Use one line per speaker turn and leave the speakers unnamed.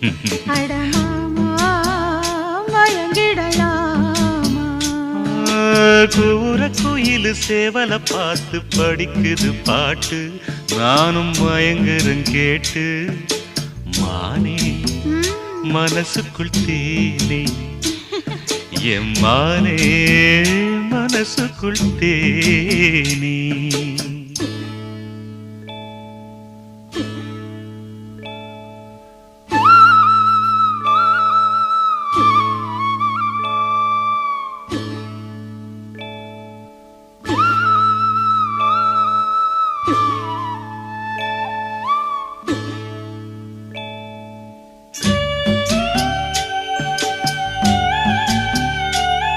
அடமாமா
கூற குயிலு சேவல பார்த்து படிக்குது பாட்டு. நானும் மயங்குறேன் கேட்டு. மானே மனசுக்குள் தேனே. எம்மானே மனசுக்குள் தேனே.